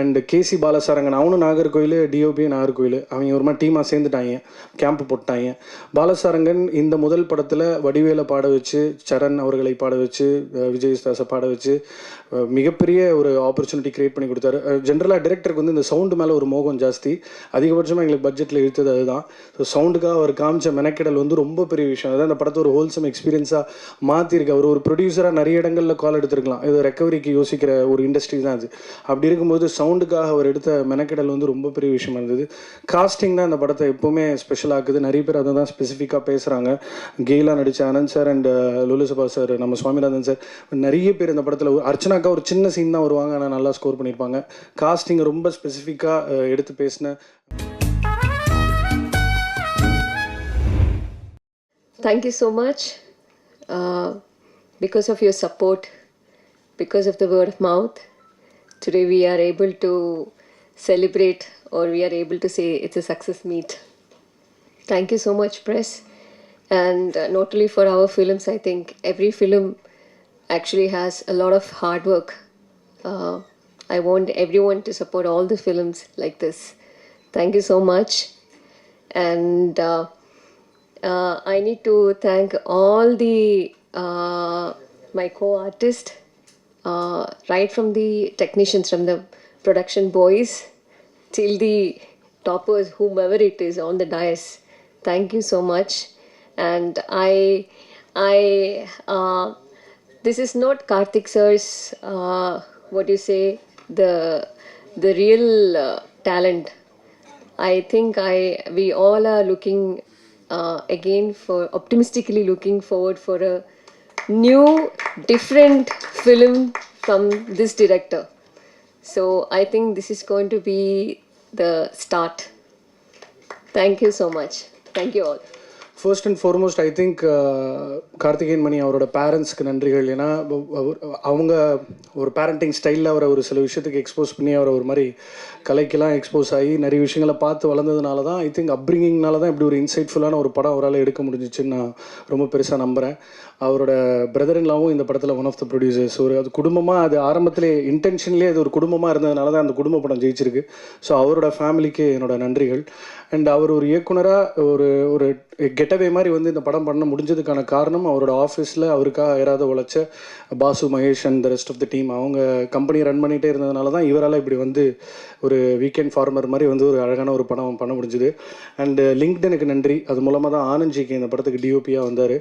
And KC Balasarangan அவனும் Nagercoil DOP Nagercoil அவங்க ஒரு மாதிரி டீமாக சேர்ந்துட்டாங்க. கேம்ப் போட்டாங்க. பாலசாரங்கன் இந்த முதல் படத்தில் வடிவேலை பாட வச்சு சரண் அவர்களை பாட வச்சு விஜய் தாஸை பாட வச்சு மிகப்பெரிய ஒரு ஆப்பர்ச்சுனிட்டி கிரியேட் பண்ணி கொடுத்தாரு. ஜென்ரலாக டேரக்டருக்கு வந்து இந்த சவுண்டு மேலே ஒரு மோகம் ஜாஸ்தி. அதிகபட்சமாக எங்களுக்கு பட்ஜெட்டில் இழுத்தது அதுதான். ஸோ சவுண்டுக்காக அவர் காமிச்ச மெனக்கெடல் வந்து ரொம்ப பெரிய விஷயம். அதான் அந்த படத்தை ஒரு ஹோல்சம் எக்ஸ்பீரியன்ஸாக மாற்றிருக்கு அவர் ஒரு ப்ரொடியூசராக நிறைய இடங்களில் கால் எடுத்திருக்கலாம். இது ரெக்கவரிக்கு யோசிக்கிற ஒரு இண்டஸ்ட்ரி தான் அது. அப்படி இருக்கும்போது சவுண்டுக்காக அவர் எடுத்த மெனக்கெடல் வந்து ரொம்ப பெரிய விஷயமா இருந்தது. காஸ்டிங் தான் அந்த படத்தை எப்போவுமே ஸ்பெஷல் ஆக்குது. நிறைய பேர் அதை தான் ஸ்பெசிஃபிக்காக பேசுகிறாங்க கெயிலாக நடித்த அனந்த் சார் அண்ட் லுலுசபா சார் நம்ம சுவாமிநாதன் சார் நிறைய பேர் இந்த படத்தில் அர்ச்சனாக்கா ஒரு சின்ன சீன் தான் வருவாங்க. ஆனால் நல்லா ஸ்கோர் பண்ணியிருப்பாங்க. காஸ்டிங் ரொம்ப ஸ்பெசிஃபிக்காக uh, எடுத்து பேசின thank you so much because of of support because of the word mouth today we are able to celebrate or we are able to say it's a success meet. Thank you so much, press. And uh, not only for our films, I think every film actually has a lot of hard work. Uh, I want everyone to support all the films like this. Thank you so much. And uh, uh, I need to thank all the uh, my co-artists, uh, right from the technicians, from the production boys till the toppers, whomever it is on the dais. Thank you so much, and I, I, uh, this is not Karthik sir's. Uh, what do you say? The, the real uh, talent. I think I we all are looking uh, again for optimistically looking forward for a new different film from this director. So I think this is going to be the start. Thank you so much. Thank you all. First and foremost I think Karthikeyan Mani அவரோட பேரண்ட்ஸ்க்கு நன்றிகள். ஏன்னா அவங்க ஒரு parenting ஸ்டைலில் அவரை ஒரு சில விஷயத்துக்கு எக்ஸ்போஸ் பண்ணி அவரை ஒரு மாதிரி கலைக்கெல்லாம் எக்ஸ்போஸ் ஆகி நிறைய விஷயங்களை பார்த்து வளர்ந்ததுனால தான் ஐ திங்க் அப்ரிங்கிங்னால தான் இப்படி ஒரு இன்சைட்ஃபுல்லான ஒரு படம் அவரால் எடுக்க முடிஞ்சிச்சுன்னு நான் ரொம்ப பெருசாக நம்புகிறேன் அவரோட பிரதர் இன்லாவும் இந்த படத்தில் ஒன் ஆஃப் த ப்ரொடியூசர்ஸ் ஒரு அது குடும்பமாக அது ஆரம்பத்திலே இன்டென்ஷன்லேயே அது ஒரு குடும்பமாக இருந்ததுனால தான் அந்த குடும்ப படம் ஜெயிச்சிருக்கு. ஸோ அவரோட ஃபேமிலிக்கு என்னோட நன்றிகள். அண்ட் அவர் ஒரு இயக்குனராக ஒரு ஒரு கெட்டவே மாதிரி வந்து இந்த படம் பண்ண முடிஞ்சதுக்கான காரணம் அவரோட ஆஃபீஸில் அவருக்காக யாராவது உழைச்ச Basu Mahesh and the rest of the team அவங்க கம்பெனி ரன் பண்ணிகிட்டே இருந்ததுனால தான் இவரால் இப்படி வந்து ஒரு வீக்கெண்ட் ஃபார்மர் மாதிரி வந்து ஒரு அழகான ஒரு படம் பண்ண முடிஞ்சுது. அண்டு லிங்க்டனுக்கு நன்றி. அது மூலமாக தான் ஆனந்த்ஜிக்கு இந்த படத்துக்கு டிஓபியாக வந்தார்.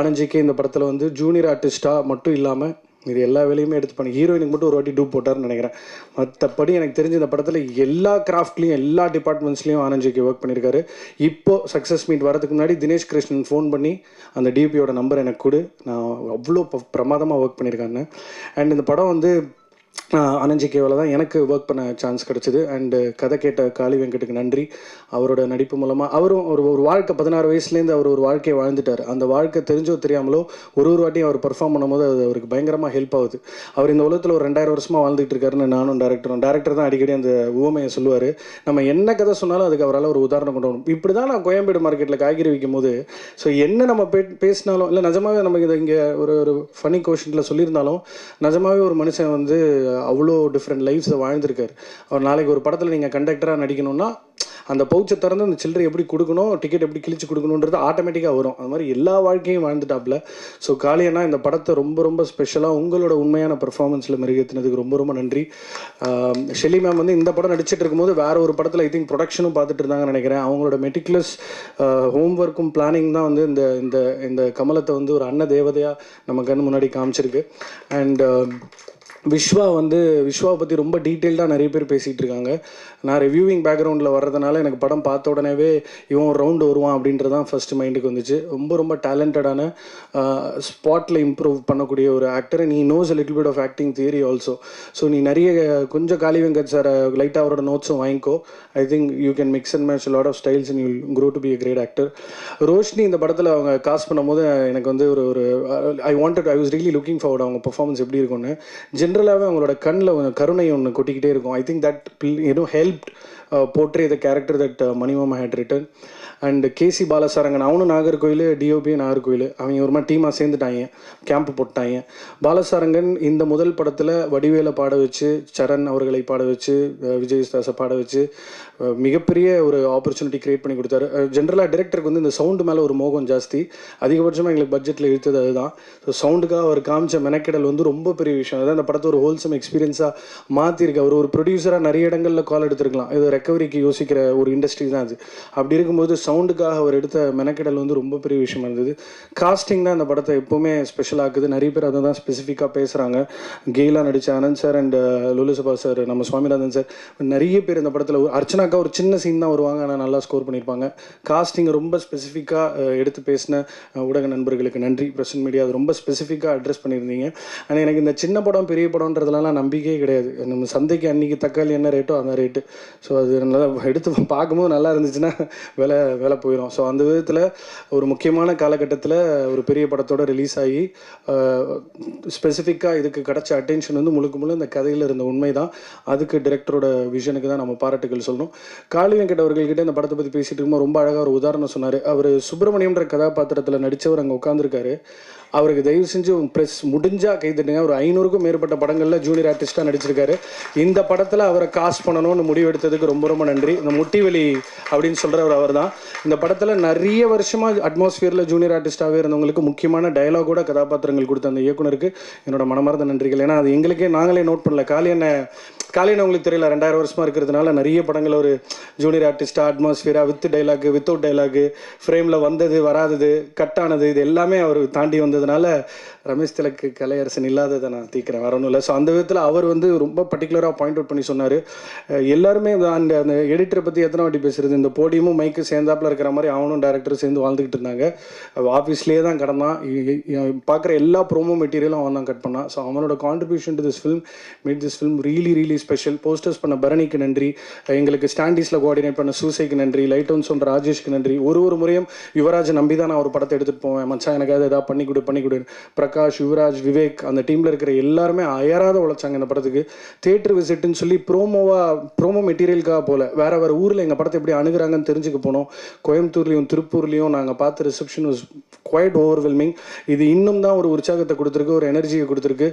ஆனந்த்ஜிக்கு இந்த படத்தில் வந்து ஜூனியர் ஆர்டிஸ்ட்டாக மட்டும் இல்லாமல் இது எல்லா வேலையுமே எடுத்து பண்ணி ஹீரோயினுக்கு மட்டும் ஒரு வாட்டி டூப் போட்டார்னு நினைக்கிறேன். மற்றபடி எனக்கு தெரிஞ்ச இந்த படத்தில் எல்லா கிராஃப்ட்லேயும் எல்லா டிபார்ட்மெண்ட்ஸ்லையும் ஆனந்த்ஜிக்கு ஒர்க் பண்ணியிருக்காரு இப்போது சக்ஸஸ் மீட் வரதுக்கு முன்னாடி தினேஷ் கிருஷ்ணன் ஃபோன் பண்ணி அந்த டிபியோட நம்பர் எனக்கு கொடு. நான் அவ்வளோ ப- பிரமாதமாக ஒர்க் பண்ணியிருக்காங்க அண்ட் இந்த படம் வந்து அனஞ்சி கேவலை தான். எனக்கு ஒர்க் பண்ண சான்ஸ் கிடச்சிது. அண்டு கதை கேட்ட காளி வெங்கட்டுக்கு நன்றி. அவரோட நடிப்பு மூலமாக அவரும் ஒரு ஒரு வாழ்க்கை பதினாறு வயசுலேருந்து அவர் ஒரு வாழ்க்கையை வாழ்ந்துட்டார். அந்த வாழ்க்கை தெரிஞ்சோ தெரியாமலோ ஒரு ஒரு வாட்டியும் அவர் பர்ஃபார்ம் பண்ணும்போது அது அவருக்கு பயங்கரமாக ஹெல்ப் ஆகுது. அவர் இந்த உலகத்தில் ஒரு ரெண்டாயிரம் வருஷமாக வாழ்ந்துட்டு இருக்காருன்னு நானும் டேரக்டரும் டேரக்டர் தான் அடிக்கடி அந்த ஊமையை சொல்லுவார். நம்ம என்ன கதை சொன்னாலும் அதுக்கு அவரால் ஒரு உதாரணம் கொண்டு வரணும். இப்படி தான் நான் கோயம்பேடு மார்க்கெட்டில் காய்கறி விற்கும் போது ஸோ என்ன நம்ம பே பேசினாலும் இல்லை நிஜமாவே நமக்கு இதை இங்கே ஒரு ஒரு ஃபனி கொஷனில் சொல்லியிருந்தாலும் நிஜமாகவே ஒரு மனுஷன் வந்து அவ்வளோ டிஃப்ரெண்ட் லைஃப்ஸை வாழ்ந்திருக்காரு. அவர் நாளைக்கு ஒரு படத்தில் நீங்கள் கண்டக்டராக நடிக்கணும்னா அந்த பவுச்சை திறந்து அந்த சில்லறை எப்படி கொடுக்கணும் டிக்கெட் எப்படி கிழிச்சு கொடுக்கணுன்றது ஆட்டோமேட்டிக்காக வரும். அது மாதிரி எல்லா வாழ்க்கையும் வாழ்ந்துட்டாப்ல. ஸோ காளியண்ணா இந்த படத்தை ரொம்ப ரொம்ப ஸ்பெஷலாக உங்களோட உண்மையான பெர்ஃபார்மன்ஸில் மெருகேற்றினதுக்கு ரொம்ப ரொம்ப நன்றி. ஷெல்லி மேம் வந்து இந்த படம் நடிச்சிட்டு இருக்கும்போது வேற ஒரு படத்தில் ஐ திங்க் ப்ரொடக்ஷனும் பார்த்துட்டு இருந்தாங்கன்னு நினைக்கிறேன். அவங்களோட மெட்டிகுலஸ் ஹோம் ஒர்க்கும் பிளானிங் தான் வந்து இந்த இந்த இந்த கமலத்தை வந்து ஒரு அன்ன தேவதையாக நம்ம கண் முன்னாடி காமிச்சிருக்கு. அண்ட் விஸ்வா வந்து விஸ்வாவை பற்றி ரொம்ப டீட்டெயில்டாக நிறைய பேர் பேசிகிட்டு இருக்காங்க. நான் ரிவ்யூவிங் பேக்ரவுண்டில் வர்றதுனால எனக்கு படம் பார்த்த உடனேவே இவன் ரவுண்டு வருவான் அப்படின்றது தான் ஃபஸ்ட்டு மைண்டுக்கு வந்துச்சு. ரொம்ப ரொம்ப டேலண்டடான ஸ்பாட்டில் இம்ப்ரூவ் பண்ணக்கூடிய ஒரு ஆக்டர் நீ knows little bit of acting theory also so நீ நிறைய கொஞ்சம் காளி வெங்கட் சார் லைட்டாக அவரோட நோட்ஸும் வாங்கிக்கோ. I think you can mix and match lot of styles and you grow to be a great actor Roshini இந்த படத்தில் அவங்க காஸ்ட் பண்ணும்போது எனக்கு வந்து ஒரு ஒரு I wanted I was really looking forward அவங்க பர்ஃபார்மன்ஸ் எப்படி இருக்கும்னு. ஜென்ரலாகவே அவங்களோட கண்ணில் கருணை ஒன்று கொட்டிக்கிட்டே இருக்கும். I think that you know help portray the character that Manimama had written and KC Balasarangan அவனும் நாகர்கோயில் டிஓபி நாகர்கோயில் அவங்க ஒரு மாதிரி டீமாக சேர்ந்துட்டாங்க. கேம்ப் போட்டாங்க. பாலசாரங்கன் இந்த முதல் படத்தில் வடிவேலை பாட வச்சு சரண் அவர்களை பாட வச்சு விஜய் தாஸை பாட வச்சு மிகப்பெரிய ஒரு ஆப்பர்ச்சுனிட்டி கிரியேட் பண்ணி கொடுத்தாரு. ஜென்ரலாக டேரக்டருக்கு வந்து இந்த சவுண்டு மேலே ஒரு மோகம் ஜாஸ்தி. அதிகபட்சமாக எங்களுக்கு பட்ஜெட்டில் இழுத்தது அதுதான். ஸோ சவுண்டுக்காக அவர் காமிச்ச மெனக்கெடல் வந்து ரொம்ப பெரிய விஷயம். அதான் அந்த படத்தை ஒரு ஹோல்சம் எக்ஸ்பீரியன்ஸாக மாற்றிருக்கு அவர் ஒரு ப்ரொடியூசராக நிறைய இடங்களில் கால் எடுத்திருக்கலாம். இது ரெக்கவரிக்கு யோசிக்கிற ஒரு இண்டஸ்ட்ரி தான் அது. அப்படி இருக்கும்போது சவுண்டுக்காக அவர் எடுத்த மெனக்கெடல் வந்து ரொம்ப பெரிய விஷயமா இருந்தது. காஸ்டிங் தான் அந்த படத்தை எப்போவுமே ஸ்பெஷல் ஆக்குது. நிறைய பேர் அதை தான் ஸ்பெசிஃபிக்காக பேசுகிறாங்க கெயிலாக நடித்த Anand sir and Lollusabha sir நம்ம சுவாமிநாதன் சார் நிறைய பேர் இந்த படத்தில் அர்ச்சனாக்கா ஒரு சின்ன சீன் தான் வருவாங்க. ஆனால் நல்லா ஸ்கோர் பண்ணியிருப்பாங்க. காஸ்டிங் ரொம்ப ஸ்பெசிஃபிக்காக uh, எடுத்து பேசின uh, ஊடக நண்பர்களுக்கு நன்றி. பிரசன்ட் மீடியா அது ரொம்ப ஸ்பெசிஃபிக்காக அட்ரஸ் பண்ணியிருந்தீங்க. ஆனால் எனக்கு இந்த சின்ன படம் பெரிய படம்ன்றதுலாம் நம்பிக்கையே கிடையாது. நம்ம சந்தைக்கு அன்னைக்கு தக்காளி என்ன ரேட்டோ அந்த ரேட்டு ஸோ அது நல்லா எடுத்து பார்க்கும்போது நல்லா இருந்துச்சுன்னா விலை வேலை போயிடும் ஸோ அந்த விதத்தில் ஒரு முக்கியமான காலகட்டத்தில் ஒரு பெரிய படத்தோட ரிலீஸ் ஆகி ஸ்பெசிஃபிக்காக இதுக்கு கிடைச்ச அட்டென்ஷன் வந்து முழுக்க முழு இந்த கதையில் இருந்த உண்மை தான் அதுக்கு டிரெக்டரோட விஷனுக்கு தான் நம்ம பாராட்டுகள் சொல்லணும். காளி வெங்கட் அவர்கள்கிட்ட இந்த படத்தை பற்றி பேசிகிட்டு இருக்கும்போது ரொம்ப அழகாக ஒரு உதாரணம் சொன்னார். அவர் சுப்பிரமணியம்ன்ற கதாபாத்திரத்தில் நடித்தவர் அங்கே உட்காந்துருக்காரு அவருக்கு தயவு செஞ்சு ப்ரெஸ் முடிஞ்சா கைதட்டுங்க ஒரு ஐநூறுக்கும் மேற்பட்ட படங்களில் ஜூனியர் ஆர்டிஸ்ட்டாக நடிச்சிருக்காரு. இந்த படத்தில் அவரை காஸ்ட் பண்ணணும்னு முடிவெடுத்ததுக்கு ரொம்ப ரொம்ப நன்றி. இந்த முட்டிவெளி அப்படின்னு சொல்கிறவர் அவர் தான் இந்த படத்தில் நிறைய வருஷமாக அட்மாஸ்பியரில் ஜூனியர் ஆர்டிஸ்டாகவே இருந்தவங்களுக்கு முக்கியமான டயலாகோட கதாபாத்திரங்கள் கொடுத்த அந்த இயக்குனருக்கு என்னோட மனமார்ந்த நன்றிகள். ஏன்னா அது எங்களுக்கே நாங்களே நோட் பண்ணல. காலி என்ன காளி உங்களுக்கு தெரியல ரெண்டாயிரம் வருஷமாக இருக்கிறதுனால நிறைய படங்கள் ஒரு ஜூனியர் ஆர்டிஸ்டாக அட்மாஸ்ஃபியராக வித் டைலாக் வித்தவுட் டைலாக் ஃப்ரேமில் வந்தது வராதது கட்டானது இது எல்லாமே அவர் தாண்டி வந்ததுனால ரமேஷ் திலக்கு கலையரசன் இல்லாததை நான் தீக்கிறேன் வரணும் இல்லை. ஸோ அந்த விதத்தில் அவர் வந்து ரொம்ப பர்டிகுலராக பாயிண்ட் அவுட் பண்ணி சொன்னார். எல்லாருமே அந்த அந்த எடிட்டரை பற்றி எத்தனை வாட்டி பேசுறது? இந்த போடியமும் மைக்கு சேர்ந்தாப்பில் இருக்கிற மாதிரி அவனும் டேரக்டர் சேர்ந்து வாழ்ந்துக்கிட்டு இருந்தாங்க. ஆஃபீஸ்லேயே தான் கடந்தான். பார்க்குற எல்லா ப்ரோமோ மெட்டீரியலும் அவன் தான் கட் பண்ணான். ஸோ அவனோட contribution to this film made this film really really special posters பண்ண பரணிக்கு நன்றி. எங்களுக்கு ஸ்டாண்டீஸில் கோஆர்டினேட் பண்ண சூசைக்கு நன்றி. லைட் ஒன் சொல்கிற ராஜேஷ்க்கு நன்றி. ஒரு ஒரு முறையும் யுவராஜை நம்பி தான் நான் ஒரு படத்தை எடுத்துகிட்டு போவேன். மச்சான் எனக்கு அதை ஏதாவது பண்ணி கொடு பண்ணி கொடு. பிரகாஷ் யுவராஜ் விவேக் அந்த டீமில் இருக்கிற எல்லாருமே அயராத உழைச்சாங்க இந்த படத்துக்கு. தேட்டர் விசிட்னு சொல்லி ப்ரோமோவா ப்ரோமோ மெட்டீரியலுக்காக போல. வேற வேற ஊரில் எங்கள் படத்தை எப்படி அணுகுறாங்கன்னு தெரிஞ்சுக்க போனோம். கோயம்புத்தூர்லேயும் திருப்பூர்லேயும் நாங்கள் பார்த்த ரிசப்ஷன் வாஸ் குவைட் ஓவர்வெல்மிங் இது இன்னும் தான் ஒரு உற்சாகத்தை கொடுத்துருக்கு ஒரு எனர்ஜியை கொடுத்துருக்கு.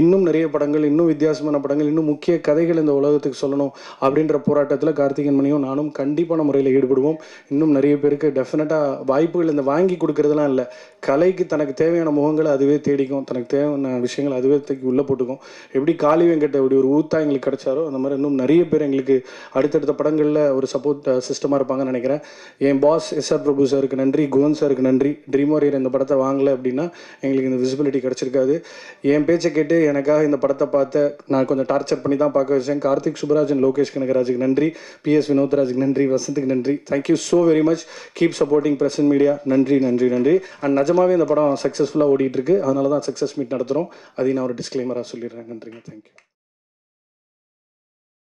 இன்னும் நிறைய படங்கள் இன்னும் வித்தியாசமான படங்கள் இன்னும் முக்கிய கதைகள் இந்த உலகத்துக்கு சொல்லணும் அப்படின்ற போராட்டத்தில் கார்த்திகன் மணியும் நானும் கண்டிப்பான முறையில் ஈடுபடுவோம். இன்னும் நிறைய பேருக்கு டெஃபினட்டாக வாய்ப்புகள் இந்த வாங்கி கொடுக்கறதுலாம் இல்லை. கலைக்கு தனக்கு தேவையான முகங்களை அதுவே தேடிக்கும். தனக்கு தேவையான விஷயங்கள் அதுவே தூக்கி உள்ளே போட்டுக்கும். எப்படி காளி வெங்கட்ட அப்படி ஒரு ஊத்தா எங்களுக்கு கிடைச்சாரோ அந்த மாதிரி இன்னும் நிறைய பேர் எங்களுக்கு அடுத்தடுத்த படங்களில் ஒரு சப்போர்ட் சிஸ்டமாக இருப்பாங்கன்னு நினைக்கிறேன். என் பாஸ் எஸ் ஆர் பிரபு சாருக்கு நன்றி குவன் சாருக்கு நன்றி. ட்ரீம் வாரியர் இந்த படத்தை வாங்கலை அப்படின்னா எங்களுக்கு இந்த விசிபிலிட்டி கிடச்சிருக்காது. என் பேச்சை கேட்டு எனக்காக இந்த படத்தை பார்த்த நான் கொஞ்சம் டார்ச்சர் பண்ணி தான் பார்க்க வச்சேன் கார்த்திக் சுப்ராஜன் லோகேஷ் கனகராஜுக்கு நன்றி. பிஎஸ் வினோத்ராஜுக்கு நன்றி. வசந்துக்கு நன்றி. Thank you so very much keep supporting present media நன்றி நன்றி நன்றி. அண்ட் நிஜமாவே இந்த படம் சக்ஸஸ்ஃபுல்லாக ஓடிட்டு இருக்கு. அதனால தான் சக்ஸஸ் மீட் நடத்துகிறோம் அதையும் நான் ஒரு டிஸ்க்ளைமராக சொல்லிடுறேன். நன்றிங்க. தேங்க்யூ